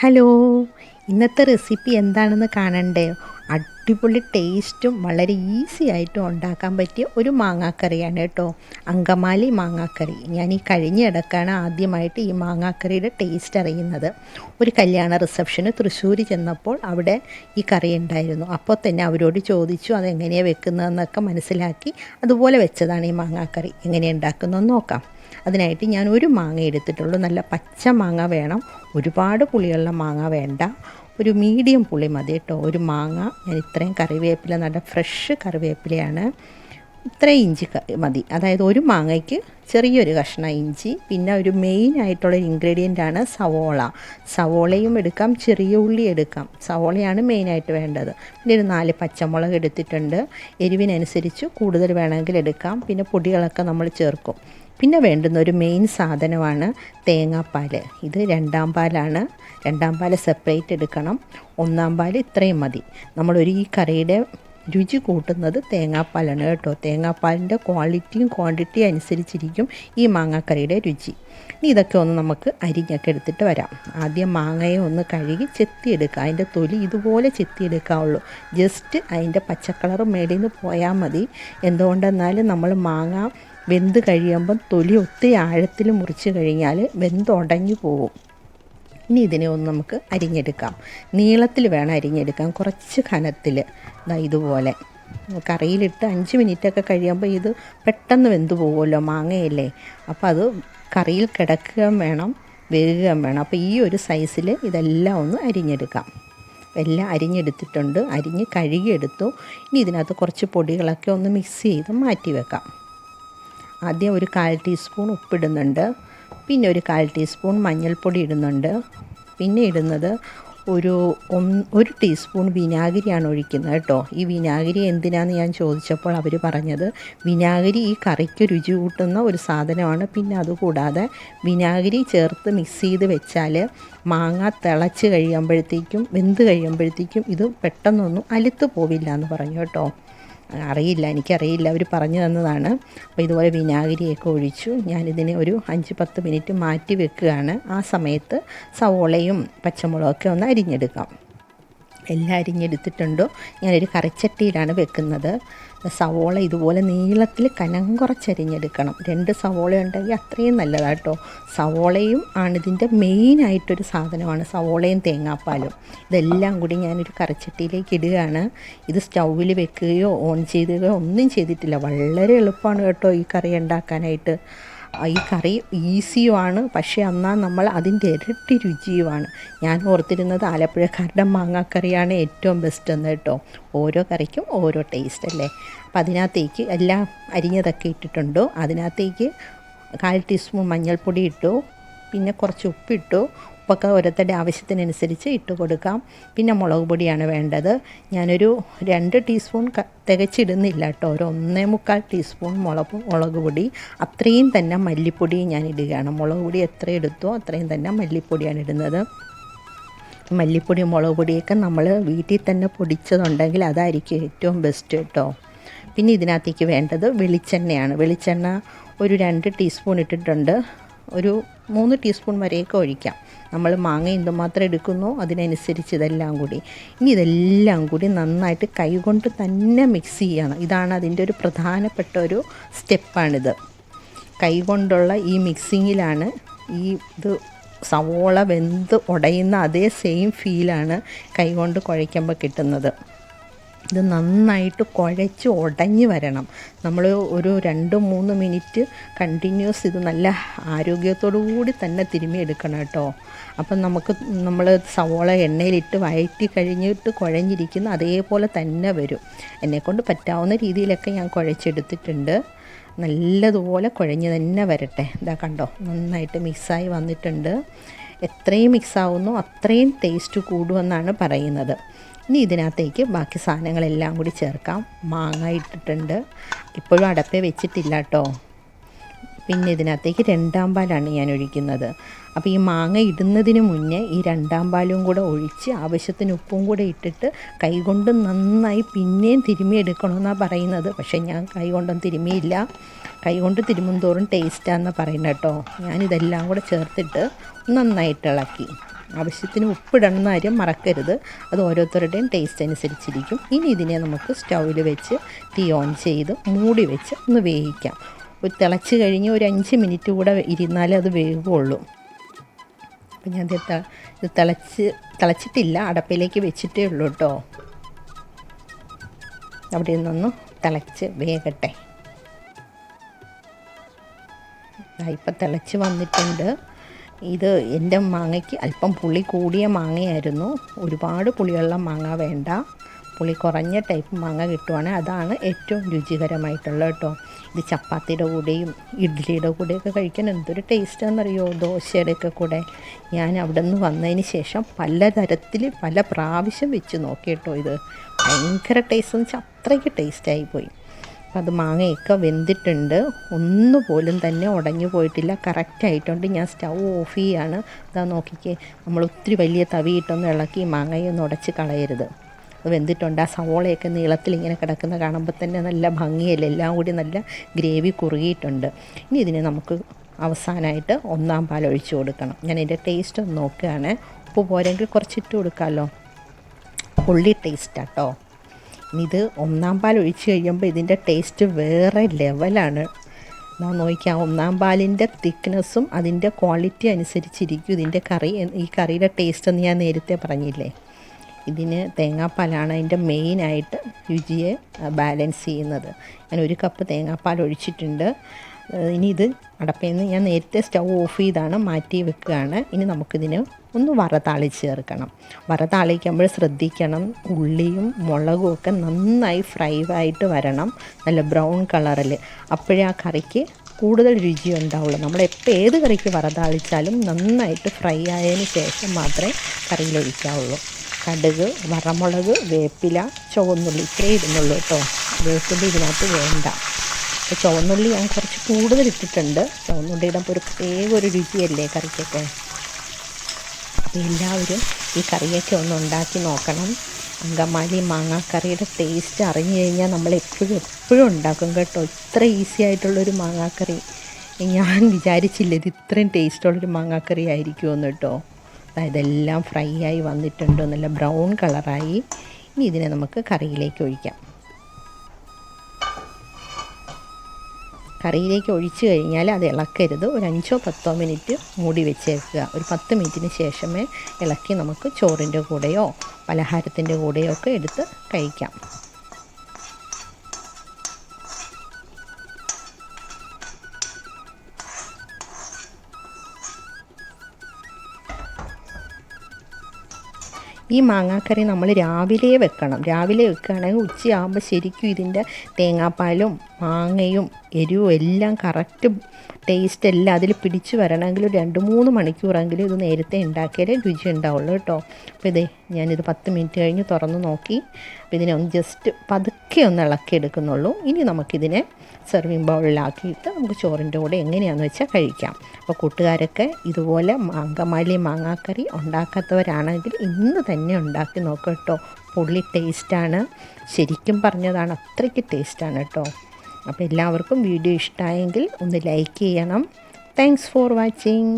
Hello ഇന്നത്തെ recipe എന്താണെന്ന് കാണണ്ടേ? അടിപൊളി ടേസ്റ്റും വളരെ ഈസി ആയിട്ടും ഉണ്ടാക്കാൻ പറ്റിയ ഒരു മാങ്ങാക്കറിയാണ് കേട്ടോ. അങ്കമാലി മാങ്ങാക്കറി. ഞാൻ ഈ കഴിഞ്ഞ ഇടക്കാണ് ആദ്യമായിട്ട് ഈ മാങ്ങാക്കറിയുടെ ടേസ്റ്റ് അറിയുന്നത്. ഒരു കല്യാണ റിസപ്ഷന് തൃശ്ശൂർ ചെന്നപ്പോൾ അവിടെ ഈ കറി ഉണ്ടായിരുന്നു. അപ്പോൾ തന്നെ അവരോട് ചോദിച്ചു അതെങ്ങനെയാണ് വെക്കുന്നതെന്നൊക്കെ മനസ്സിലാക്കി അതുപോലെ വെച്ചതാണ് ഈ മാങ്ങാക്കറി. എങ്ങനെയാണ് ഉണ്ടാക്കുന്നതെന്ന് നോക്കാം. അതിനായിട്ട് ഞാൻ ഒരു മാങ്ങ എടുത്തിട്ടുള്ളൂ. നല്ല പച്ച മാങ്ങ വേണം. ഒരുപാട് പുളിയുള്ള മാങ്ങ വേണ്ട. ഒരു മീഡിയം പുളി മതി കേട്ടോ. ഒരു മാങ്ങ. ഞാൻ ഇത്രയും കറിവേപ്പില നല്ല ഫ്രഷ് കറിവേപ്പിലയാണ്. ഇത്രയും ഇഞ്ചി മതി. അതായത് ഒരു മാങ്ങയ്ക്ക് ചെറിയൊരു കഷ്ണം ഇഞ്ചി പിന്നെ ഒരു മെയിൻ ആയിട്ടുള്ള ഇൻഗ്രീഡിയന്റ് ആണ് സവോള. സവോളയും എടുക്കാം ചെറിയ ഉള്ളി എടുക്കാം. സവോളയാണ് മെയിനായിട്ട് വേണ്ടത്. പിന്നെ ഒരു നാല് പച്ചമുളക് എടുത്തിട്ടുണ്ട്. എരിവിനനുസരിച്ച് കൂടുതൽ വേണമെങ്കിൽ എടുക്കാം. പിന്നെ പൊടികളൊക്കെ നമ്മൾ ചേർക്കും. പിന്നെ വേണ്ടുന്ന ഒരു മെയിൻ സാധനമാണ് തേങ്ങാപ്പാൽ ഇത് രണ്ടാം പാലാണ്. രണ്ടാം പാൽ സെപ്പറേറ്റ് എടുക്കണം. ഒന്നാം പാൽ ഇത്രയും മതി. നമ്മളൊരു ഈ കറിയുടെ രുചി കൂട്ടുന്നത് തേങ്ങാപ്പാലാണ് കേട്ടോ. തേങ്ങാപ്പാലിന്റെ ക്വാളിറ്റിയും ക്വാണ്ടിറ്റിയും അനുസരിച്ചിരിക്കും ഈ മാങ്ങാക്കറിയുടെ രുചി. ഇനി ഇതൊക്കെ ഒന്ന് നമുക്ക് അരിഞ്ഞൊക്കെ എടുത്തിട്ട് വരാം. ആദ്യം മാങ്ങയെ ഒന്ന് കഴുകി ചെത്തിയെടുക്കുക. അതിന്റെ തൊലി ഇതുപോലെ ചെത്തിയെടുക്കാവുള്ളൂ. ജസ്റ്റ് അതിന്റെ പച്ചക്കളർ മേളിൽ നിന്ന് പോയാൽ മതി. എന്തുകൊണ്ടെന്നാൽ നമ്മൾ മാങ്ങ വെന്ത് കഴിയുമ്പം തൊലി ഒത്തിരി ആഴത്തിൽ മുറിച്ച് കഴിഞ്ഞാൽ വെന്തുടഞ്ഞു പോകും ഇനി ഇതിനെ ഒന്ന് നമുക്ക് അരിഞ്ഞെടുക്കാം. നീളത്തിൽ വേണം അരിഞ്ഞെടുക്കാം കുറച്ച് കനത്തിൽ ഇതാ ഇതുപോലെ. കറിയിലിട്ട് അഞ്ച് മിനിറ്റൊക്കെ കഴിയുമ്പോൾ ഇത് പെട്ടെന്ന് വെന്ത് പോകുമല്ലോ മാങ്ങയല്ലേ? അപ്പോൾ അത് കറിയിൽ കിടക്കുകയും വേണം വേകുകയും വേണം. അപ്പോൾ ഈ ഒരു സൈസിൽ ഇതെല്ലാം ഒന്ന് അരിഞ്ഞെടുക്കാം. എല്ലാം അരിഞ്ഞെടുത്തിട്ടുണ്ട്. അരിഞ്ഞ് കഴുകിയെടുത്തു. ഇനി ഇതിനകത്ത് കുറച്ച് പൊടികളൊക്കെ ഒന്ന് മിക്സ് ചെയ്ത് മാറ്റി വെക്കാം. ആദ്യം ഒരു കാൽ ടീസ്പൂൺ ഉപ്പിടുന്നുണ്ട്. പിന്നെ ഒരു കാൽ ടീസ്പൂൺ മഞ്ഞൾപ്പൊടി ഇടുന്നുണ്ട്. പിന്നെ ഇടുന്നത് ഒരു ഒരു ടീസ്പൂൺ വിനാഗിരിയാണ് ഒഴിക്കുന്നത് കേട്ടോ. ഈ വിനാഗിരി എന്തിനാന്ന് ഞാൻ ചോദിച്ചപ്പോൾ അവർ പറഞ്ഞത് വിനാഗിരി ഈ കറിക്ക് രുചി കൂട്ടുന്ന ഒരു സാധനമാണ്. പിന്നെ അതുകൂടാതെ വിനാഗിരി ചേർത്ത് മിക്സ് ചെയ്ത് വെച്ചാൽ മാങ്ങ തിളച്ച് കഴിയുമ്പോഴത്തേക്കും വെന്ത് കഴിയുമ്പോഴത്തേക്കും ഇത് പെട്ടെന്നൊന്നും അലുത്ത് പോവില്ല എന്ന് പറഞ്ഞു കേട്ടോ. അറിയില്ല എനിക്കറിയില്ല. അവർ പറഞ്ഞു തന്നതാണ്. അപ്പോൾ ഇതുപോലെ വിനാഗിരിയൊക്കെ ഒഴിച്ചു. ഞാനിതിനെ ഒരു അഞ്ച് പത്ത് മിനിറ്റ് മാറ്റി വെക്കുകയാണ്. ആ സമയത്ത് സവോളയും പച്ചമുളകൊക്കെ ഒന്ന് അരിഞ്ഞെടുക്കാം. എല്ലാം അരിഞ്ഞെടുത്തിട്ടുണ്ടോ? ഞാനൊരു കറിച്ചട്ടിയിലാണ് വെക്കുന്നത്. സവോള ഇതുപോലെ നീളത്തിൽ കനം കുറച്ചരിഞ്ഞെടുക്കണം രണ്ട് സവോള ഉണ്ടെങ്കിൽ അത്രയും നല്ലതാട്ടോ സവോളയും ആണ് ഇതിന്റെ മെയിനായിട്ടൊരു സാധനമാണ് സവോളയും തേങ്ങാപ്പാലും. ഇതെല്ലാം കൂടി ഞാനൊരു കറിച്ചട്ടിയിലേക്ക് ഇടുകയാണ്. ഇത് സ്റ്റൗവിൽ വെക്കുകയോ ഓൺ ചെയ്യുകയോ ഒന്നും ചെയ്തിട്ടില്ല. വളരെ എളുപ്പമാണ് കേട്ടോ ഈ കറി ഉണ്ടാക്കാനായിട്ട്. ഈ കറി ഈസിയുമാണ്. പക്ഷേ എന്നാൽ നമ്മൾ അതിന്റെ ഇരട്ടി രുചിയുമാണ്. ഞാൻ ഓർത്തിരുന്നത് ആലപ്പുഴക്കാരുടെ മാങ്ങാക്കറിയാണ് ഏറ്റവും ബെസ്റ്റ് എന്ന് കേട്ടോ. ഓരോ കറിക്കും ഓരോ ടേസ്റ്റ് അല്ലേ? അപ്പം അതിനകത്തേക്ക് എല്ലാം അരിഞ്ഞതൊക്കെ ഇട്ടിട്ടുണ്ടോ. അതിനകത്തേക്ക് കാൽ ടീസ്പൂൺ മഞ്ഞൾപ്പൊടി ഇട്ടു. പിന്നെ കുറച്ച് ഉപ്പിട്ടു. ഉപ്പൊക്കെ ഓരോരുത്തരുടെ ആവശ്യത്തിനനുസരിച്ച് ഇട്ട് കൊടുക്കാം. പിന്നെ മുളക് പൊടിയാണ് വേണ്ടത്. ഞാനൊരു രണ്ട് ടീസ്പൂൺ തികച്ചിടുന്നില്ല കേട്ടോ. ഒരു ഒന്നേ മുക്കാൽ ടീസ്പൂൺ മുളക് മുളക് പൊടി. അത്രയും തന്നെ മല്ലിപ്പൊടി ഞാൻ ഇടുകയാണ് മുളക് പൊടി എത്ര എടുത്തോ അത്രയും തന്നെ മല്ലിപ്പൊടിയാണ് ഇടുന്നത്. മല്ലിപ്പൊടി മുളക് പൊടിയൊക്കെ നമ്മൾ വീട്ടിൽ തന്നെ പൊടിച്ചതുണ്ടെങ്കിൽ അതായിരിക്കും ഏറ്റവും ബെസ്റ്റ് കേട്ടോ. പിന്നെ ഇതിനകത്തേക്ക് വേണ്ടത് വെളിച്ചെണ്ണയാണ്. വെളിച്ചെണ്ണ ഒരു രണ്ട് ടീസ്പൂൺ ഇട്ടിട്ടുണ്ട്. ഒരു മൂന്ന് ടീസ്പൂൺ വരെയൊക്കെ ഒഴിക്കാം. നമ്മൾ മാങ്ങ എന്തുമാത്രം എടുക്കുന്നു അതിനനുസരിച്ച് ഇതെല്ലാം കൂടി. ഇനി ഇതെല്ലാം കൂടി നന്നായിട്ട് കൈകൊണ്ട് തന്നെ മിക്സ് ചെയ്യണം. ഇതാണ് അതിന്റെ ഒരു പ്രധാനപ്പെട്ട ഒരു സ്റ്റെപ്പാണിത്. കൈകൊണ്ടുള്ള ഈ മിക്സിങ്ങിലാണ് ഈ ഇത് സവോള വെന്ത് ഉടയുന്ന അതേ സെയിം ഫീലാണ് കൈകൊണ്ട് കുഴയ്ക്കുമ്പോൾ കിട്ടുന്നത്. ഇത് നന്നായിട്ട് കുഴച്ച് ഉടഞ്ഞ് വരണം. നമ്മൾ ഒരു രണ്ട് മൂന്ന് മിനിറ്റ് കണ്ടിന്യൂസ് ഇത് നല്ല ആരോഗ്യത്തോടു കൂടി തന്നെ തിരുമ്മി എടുക്കണം കേട്ടോ. അപ്പം നമുക്ക് നമ്മൾ സവോള എണ്ണയിലിട്ട് വഴറ്റി കഴിഞ്ഞിട്ട് കുഴഞ്ഞിരിക്കുന്ന അതേപോലെ തന്നെ വരും. എന്നെക്കൊണ്ട് പറ്റാവുന്ന രീതിയിലൊക്കെ ഞാൻ കുഴച്ചെടുത്തിട്ടുണ്ട്. നല്ലതുപോലെ കുഴഞ്ഞ് തന്നെ വരട്ടെ. ഇതാ കണ്ടോ നന്നായിട്ട് മിക്സായി വന്നിട്ടുണ്ട്. എത്രയും മിക്സ് ആവുന്നു അത്രയും ടേസ്റ്റ് കൂടുമെന്നാണ് പറയുന്നത്. ഇനി ഇതിനകത്തേക്ക് ബാക്കി സാധനങ്ങളെല്ലാം കൂടി ചേർക്കാം. മാങ്ങ ഇട്ടിട്ടുണ്ട്. ഇപ്പോഴും അടപ്പേ വെച്ചിട്ടില്ല കേട്ടോ. പിന്നെ ഇതിനകത്തേക്ക് രണ്ടാം പാലാണ് ഞാൻ ഒഴിക്കുന്നത്. അപ്പോൾ ഈ മാങ്ങ ഇടുന്നതിന് മുന്നേ ഈ രണ്ടാം പാലും കൂടെ ഒഴിച്ച് ആവശ്യത്തിന് ഉപ്പും കൂടെ ഇട്ടിട്ട് കൈകൊണ്ട് നന്നായി പിന്നെയും തിരുമ്മി എടുക്കണമെന്നാണ് പറയുന്നത്. പക്ഷേ ഞാൻ കൈകൊണ്ടൊന്നും തിരുമ്മിയില്ല. കൈകൊണ്ട് തിരുമ്മും തോറും ടേസ്റ്റാണെന്ന് പറയുന്നത് കേട്ടോ. ഞാനിതെല്ലാം കൂടെ ചേർത്തിട്ട് നന്നായിട്ട് ഇളക്കി. ആവശ്യത്തിന് ഉപ്പിടണം എന്ന കാര്യം മറക്കരുത്. അത് ഓരോരുത്തരുടെയും ടേസ്റ്റ് അനുസരിച്ചിരിക്കും. ഇനി ഇതിനെ നമുക്ക് സ്റ്റൗവിൽ വെച്ച് തീ ഓൺ ചെയ്ത് മൂടി വെച്ച് ഒന്ന് വേവിക്കാം. ഒരു തിളച്ച് കഴിഞ്ഞ് ഒരു അഞ്ച് മിനിറ്റ് കൂടെ ഇരുന്നാലേ അത് വേവുള്ളൂ. അപ്പം ഞാൻ ഇത് തിളച്ച് തിളച്ചിട്ടില്ല. അടപ്പിലേക്ക് വെച്ചിട്ടേ ഉള്ളൂ കേട്ടോ. അവിടെ നിന്നൊന്ന് തിളച്ച് വേകട്ടെ. ഇപ്പം തിളച്ച് വന്നിട്ടുണ്ട്. ഇത് എന്റെ മാങ്ങയ്ക്ക് അല്പം പുളി കൂടിയ മാങ്ങയായിരുന്നു. ഒരുപാട് പുളിയുള്ള മാങ്ങ വേണ്ട. പുളി കുറഞ്ഞ ടൈപ്പ് മാങ്ങ കിട്ടുവാണെങ്കിൽ അതാണ് ഏറ്റവും രുചികരമായിട്ടുള്ളത് കേട്ടോ. ഇത് ചപ്പാത്തിയുടെ കൂടെയും ഇഡ്ഡലിയുടെ കൂടെയൊക്കെ കഴിക്കാൻ എന്തൊരു ടേസ്റ്റാണെന്നറിയോ ദോശയുടെ ഒക്കെ കൂടെ. ഞാൻ അവിടെ നിന്ന് വന്നതിന് ശേഷം പലതരത്തിൽ പല പ്രാവശ്യം വെച്ച് നോക്കി കേട്ടോ ഇത്. ഭയങ്കര ടേസ്റ്റ് എന്ന് വെച്ചാൽ അത്രയ്ക്ക് ടേസ്റ്റായി പോയി. അപ്പം അത് മാങ്ങയൊക്കെ വെന്തിട്ടുണ്ട്. ഒന്നുപോലും തന്നെ ഉടഞ്ഞു പോയിട്ടില്ല. കറക്റ്റായിട്ടുണ്ട് ഞാൻ സ്റ്റൗ ഓഫ് ചെയ്യാണ്. ഇതാ നോക്കിക്കേ. നമ്മൾ ഒത്തിരി വലിയ തവിയിട്ടൊന്ന് ഇളക്കി മാങ്ങയൊന്നും ഉടച്ച് കളയരുത്. അത് വെന്തിട്ടുണ്ട്. ആ സവോളയൊക്കെ നീളത്തിൽ ഇങ്ങനെ കിടക്കുന്ന കാണുമ്പോൾ തന്നെ നല്ല ഭംഗിയല്ലേ? എല്ലാം കൂടി നല്ല ഗ്രേവി കുറുകിയിട്ടുണ്ട്. ഇനി ഇതിനെ നമുക്ക് അവസാനമായിട്ട് ഒന്നാം പാൽ ഒഴിച്ചു കൊടുക്കണം. ഞാൻ ഇതിന്റെ ടേസ്റ്റ് ഒന്ന് നോക്കുകയാണ്. ഉപ്പ് പോരെങ്കിൽ കുറച്ചിട്ട് കൊടുക്കാമല്ലോ പുള്ളി ടേസ്റ്റാട്ടോ ഇത് ഒന്നാം പാൽ ഒഴിച്ച് കഴിയുമ്പോൾ ഇതിന്റെ ടേസ്റ്റ് വേറെ ലെവലാണ് നാം നോക്കിയാൽ ഒന്നാം പാലിന്റെ തിക്നെസ്സും അതിന്റെ ക്വാളിറ്റി അനുസരിച്ചിരിക്കും ഇതിന്റെ കറി ഈ കറിയുടെ ടേസ്റ്റ് എന്ന് ഞാൻ നേരത്തെ പറഞ്ഞില്ലേ. ഇതിന് തേങ്ങാപ്പാലാണ് അതിന്റെ മെയിനായിട്ട് രുചിയെ ബാലൻസ് ചെയ്യുന്നത്. ഞാൻ ഒരു കപ്പ് തേങ്ങാപ്പാൽ ഒഴിച്ചിട്ടുണ്ട്. ഇനി ഇത് അടപ്പയിൽ നിന്ന് ഞാൻ നേരത്തെ സ്റ്റൗ ഓഫ് ചെയ്താണ് മാറ്റി വെക്കുകയാണ്. ഇനി നമുക്കിതിന് ഒന്ന് വറതാളി ചേർക്കണം. വറതാളിക്കുമ്പോൾ ശ്രദ്ധിക്കണം ഉള്ളിയും മുളകും ഒക്കെ നന്നായി ഫ്രൈ ആയിട്ട് വരണം നല്ല ബ്രൗൺ കളറിൽ. അപ്പോഴേ ആ കറിക്ക് കൂടുതൽ രുചി ഉണ്ടാവുള്ളൂ. നമ്മൾ എപ്പോൾ ഏത് കറിക്ക് വറതാളിച്ചാലും നന്നായിട്ട് ഫ്രൈ ആയതിന് ശേഷം മാത്രമേ കറിയിലൊഴിക്കാവുള്ളൂ കടുക് വറമുളക് വേപ്പില ചുവന്നുള്ളി ഇത്രേ ഇടുന്നുള്ളൂ കേട്ടോ. വേപ്പിന്റെ ഇതിനകത്ത് വേണ്ട. അപ്പോൾ ചുവന്നുള്ളി ഞാൻ കുറച്ച് കൂടുതൽ ഇട്ടിട്ടുണ്ട്. ചുവന്നുള്ളിയുടെ ഒരു പ്രത്യേക ഒരു രുചിയല്ലേ കറിക്കൊക്കെ? അപ്പോൾ എല്ലാവരും ഈ കറിയൊക്കെ ഒന്ന് ഉണ്ടാക്കി നോക്കണം. അങ്കമാലി മാങ്ങാക്കറിയുടെ ടേസ്റ്റ് അറിഞ്ഞു കഴിഞ്ഞാൽ നമ്മൾ എപ്പോഴും എപ്പോഴും ഉണ്ടാക്കും കേട്ടോ. ഇത്ര ഈസി ആയിട്ടുള്ളൊരു മാങ്ങാക്കറി. ഞാൻ വിചാരിച്ചില്ല ഇത് ഇത്രയും ടേസ്റ്റുള്ളൊരു മാങ്ങാക്കറി ആയിരിക്കുമെന്ന് കേട്ടോ. എല്ലാം ഫ്രൈ ആയി വന്നിട്ടുണ്ട്. നല്ല ബ്രൗൺ കളറായി ഇനി ഇതിനെ നമുക്ക് കറിയിലേക്ക് ഒഴിക്കാം. കറിയിലേക്ക് ഒഴിച്ചു കഴിഞ്ഞാൽ അത് ഇളക്കരുത്. ഒരു അഞ്ചോ പത്തോ മിനിറ്റ് മൂടി വെച്ചേക്കുക. ഒരു പത്ത് മിനിറ്റിന് ശേഷമേ ഇളക്കി നമുക്ക് ചോറിന്റെ കൂടെയോ പലഹാരത്തിന്റെ കൂടെയോ ഒക്കെ എടുത്ത് കഴിക്കാം. ഈ മാങ്ങാക്കറി നമ്മൾ രാവിലെ വെക്കണം. രാവിലെ വെക്കുകയാണെങ്കിൽ ഉച്ചയാകുമ്പോൾ ശരിക്കും ഇതിന്റെ തേങ്ങാപ്പാലും മാങ്ങയും എരിവും എല്ലാം കറക്റ്റ് ടേസ്റ്റ് എല്ലാം അതിൽ പിടിച്ചു വരണമെങ്കിൽ രണ്ട് മൂന്ന് മണിക്കൂറെങ്കിലും ഇത് നേരത്തെ ഉണ്ടാക്കിയാലേ രുചി ഉണ്ടാവുള്ളൂ കേട്ടോ. അപ്പോൾ ഇതേ ഞാനിത് പത്ത് മിനിറ്റ് കഴിഞ്ഞ് തുറന്ന് നോക്കി. അപ്പോൾ ഇതിനെ ഒന്ന് ജസ്റ്റ് പതുക്കെ ഒന്ന് ഇളക്കി എടുക്കുന്നുള്ളൂ ഇനി നമുക്കിതിനെ സെർവിങ് ബൗളിലാക്കിയിട്ട് നമുക്ക് ചോറിന്റെ കൂടെ എങ്ങനെയാണെന്ന് വെച്ചാൽ കഴിക്കാം. അപ്പോൾ കൂട്ടുകാരൊക്കെ ഇതുപോലെ മാങ്കമാലി മാങ്ങാക്കറി ഉണ്ടാക്കാത്തവരാണെങ്കിൽ ഇന്ന് തന്നെ ഉണ്ടാക്കി നോക്കാം കേട്ടോ. പുള്ളി ടേസ്റ്റാണ് ശരിക്കും പറഞ്ഞതാണ് അത്രയ്ക്ക് ടേസ്റ്റാണ് കേട്ടോ. അപ്പോൾ എല്ലാവർക്കും വീഡിയോ ഇഷ്ടമായെങ്കിൽ ഒന്ന് ലൈക്ക് ചെയ്യണം. Thanks for watching